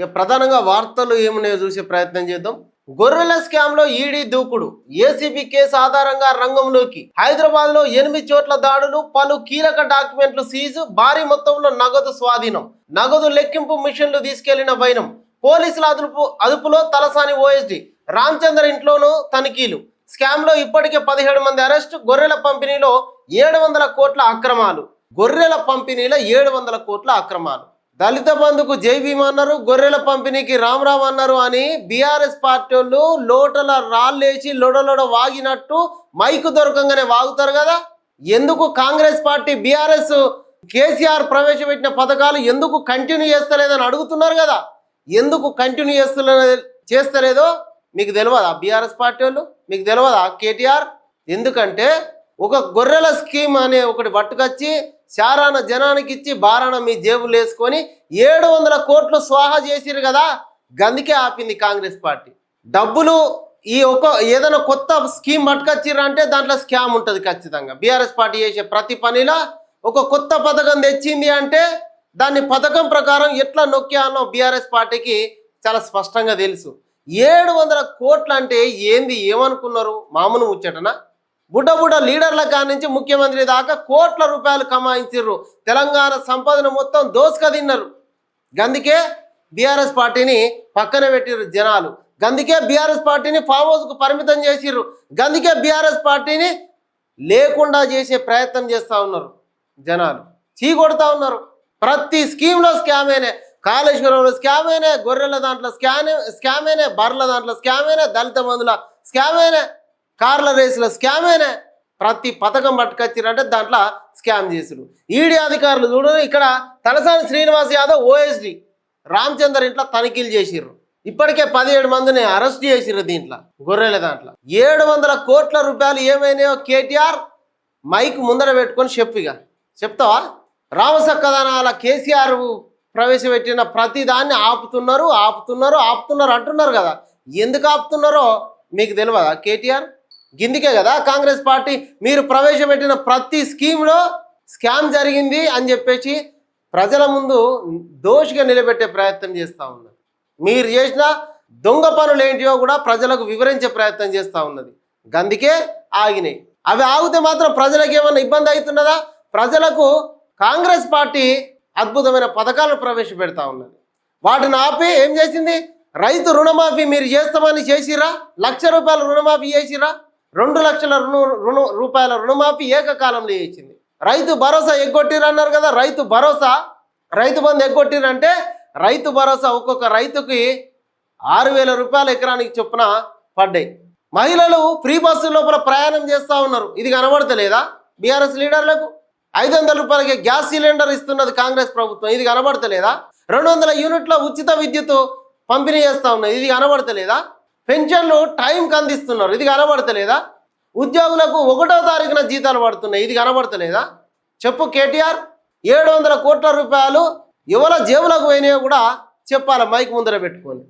ఇక ప్రధానంగా వార్తలు ఏమున్నాయో చూసే ప్రయత్నం చేద్దాం. గొర్రెల స్కామ్లో ఈడీ దూకుడు. ఏసీబీ కేసు ఆధారంగా రంగంలోకి. హైదరాబాద్లో ఎనిమిది చోట్ల దాడులు పలు కీలక డాక్యుమెంట్లు సీజు భారీ మొత్తంలో నగదు స్వాధీనం. నగదు లెక్కింపు మిషన్లు తీసుకెళ్ళిన వైనం. పోలీసుల అదుపు అదుపులో తలసాని ఓఎస్డి రామచంద్ర ఇంట్లోనూ తనిఖీలు. స్కామ్లో ఇప్పటికే పదిహేడు మంది అరెస్ట్ గొర్రెల పంపిణీలో ఏడు వందల కోట్ల అక్రమాలు. గొర్రెల పంపిణీలో ఏడు వందల కోట్ల అక్రమాలు. దళిత బంధుకు జైభీమ్ అన్నారు గొర్రెల పంపిణీకి రామ్ అన్నారు అని బీఆర్ఎస్ పార్టీ వాళ్ళు లోటల రాళ్ళేసి లోడలోడ వాగినట్టు మైకు దొరకంగానే వాగుతారు కదా. ఎందుకు కాంగ్రెస్ పార్టీ బీఆర్ఎస్ కేసీఆర్ ప్రవేశపెట్టిన పథకాలు ఎందుకు కంటిన్యూ చేస్తలేదని అడుగుతున్నారు కదా. ఎందుకు కంటిన్యూ చేస్తలే చేస్తలేదో మీకు తెలియదా బీఆర్ఎస్ పార్టీ వాళ్ళు? మీకు తెలియదా కేటీఆర్? ఎందుకంటే ఒక గొర్రెల స్కీమ్ అనే ఒకటి పట్టుకొచ్చి శారాన జనానికి ఇచ్చి బారాన మీ జేబులు వేసుకొని ఏడు వందల కోట్లు స్వాహా చేసిరు కదా గందుకే ఆపింది కాంగ్రెస్ పార్టీ. డబ్బులు ఈ ఒక ఏదైనా కొత్త స్కీమ్ పట్టుకొచ్చిర్రు అంటే దాంట్లో స్కామ్ ఉంటుంది ఖచ్చితంగా. బీఆర్ఎస్ పార్టీ చేసే ప్రతి పనిలో ఒక కొత్త పథకం తెచ్చింది అంటే దాన్ని పథకం ప్రకారం ఎట్లా నొక్కానో బీఆర్ఎస్ పార్టీకి చాలా స్పష్టంగా తెలుసు. ఏడు వందల కోట్లు అంటే ఏంది? ఏమనుకున్నారు? మామూలు ముచ్చటనా? బుడ్డ బుడ్డ లీడర్ల కాడి నుంచి ముఖ్యమంత్రి దాకా కోట్ల రూపాయలు కమాయించారు తెలంగాణ సంపదను మొత్తం దోసుక తిన్నారు. గందుకే బీఆర్ఎస్ పార్టీని పక్కన పెట్టిర్రు జనాలు. గందుకే బీఆర్ఎస్ పార్టీని ఫామ్ హౌస్కు పరిమితం చేసిర్రు. గందుకే బీఆర్ఎస్ పార్టీని లేకుండా చేసే ప్రయత్నం చేస్తూ ఉన్నారు జనాలు. చీకొడతా ఉన్నారు. ప్రతి స్కీమ్లో స్కామేనే కాళేశ్వరంలో స్కామేనే గొర్రెల దాంట్లో స్కానే స్కామేనే బర్రెల దాంట్లో స్కామేనే దళిత మందుల స్కామేనే కార్ల రేసుల స్కామేనే ప్రతి పథకం పట్టుకొచ్చిరంటే దాంట్లో స్కామ్ చేసుడు ఈడీ అధికారులు చూడు ఇక్కడ తలసాని శ్రీనివాస్ యాదవ్ ఓఎస్డి రామచందర్ ఇంట్లో తనిఖీలు చేసిర్రు. ఇప్పటికే పదిహేడు మందిని అరెస్ట్ చేసిర్రు దీంట్లో గొర్రెల దాంట్లో. ఏడు వందల కోట్ల రూపాయలు ఏమైనాయో కేటీఆర్ మైక్ ముందర పెట్టుకొని చెప్పిగా చెప్తావా? రామసక్కదనాల కేసీఆర్ ప్రవేశపెట్టిన ప్రతి దాన్ని ఆపుతున్నారు ఆపుతున్నారు ఆపుతున్నారు అంటున్నారు కదా. ఎందుకు ఆపుతున్నారో మీకు తెలియదా కేటీఆర్? గిందికే కదా? కాంగ్రెస్ పార్టీ మీరు ప్రవేశపెట్టిన ప్రతి స్కీమ్లో స్కామ్ జరిగింది అని చెప్పేసి ప్రజల ముందు దోషిగా నిలబెట్టే ప్రయత్నం చేస్తూ ఉన్నారు మీరు చేసిన దొంగ పనులు ఏంటియో కూడా ప్రజలకు వివరించే ప్రయత్నం చేస్తూ ఉన్నది. గందుకే ఆగినాయి. అవి ఆగితే మాత్రం ప్రజలకు ఏమైనా ఇబ్బంది అవుతున్నదా? ప్రజలకు కాంగ్రెస్ పార్టీ అద్భుతమైన పథకాలను ప్రవేశపెడతా ఉన్నది. వాటిని ఆపి ఏం చేసింది? రైతు రుణమాఫీ మీరు చేస్తామని చేసిరా లక్ష రూపాయల రుణమాఫీ చేసిరా రెండు లక్షల రుణ రుణ రూపాయల రుణమాఫీ ఏకకాలంలో ఇచ్చింది రైతు భరోసా ఎగ్గొట్టిరు అన్నారు కదా రైతు భరోసా రైతు బంధు ఎగ్గొట్టిరంటే రైతు భరోసా ఒక్కొక్క రైతుకి ఆరు వేల రూపాయల ఎకరానికి చొప్పున పడ్డాయి. మహిళలు ఫ్రీ బస్సు లోపల ప్రయాణం చేస్తూ ఉన్నారు. ఇది కనబడతలేదా? బీఆర్ఎస్ లీడర్లకు? ఐదు వందల రూపాయలకి గ్యాస్ సిలిండర్ ఇస్తున్నది కాంగ్రెస్ ప్రభుత్వం. ఇది కనబడతలేదా? రెండు వందల యూనిట్ల ఉచిత విద్యుత్ పంపిణీ చేస్తూ ఉన్నది ఇది కనబడతలేదా? పెన్షన్లు టైంకి అందిస్తున్నారు. ఇది కనబడతలేదా? ఉద్యోగులకు ఒకటో తారీఖున జీతాలు పడుతున్నాయి. ఇది కనబడతలేదా? చెప్పు కేటీఆర్. ఏడు వందల కోట్ల రూపాయలు ఎవరి జేబులకు పోయినాయో కూడా చెప్పాలి. మైక్ ముందర పెట్టుకొని.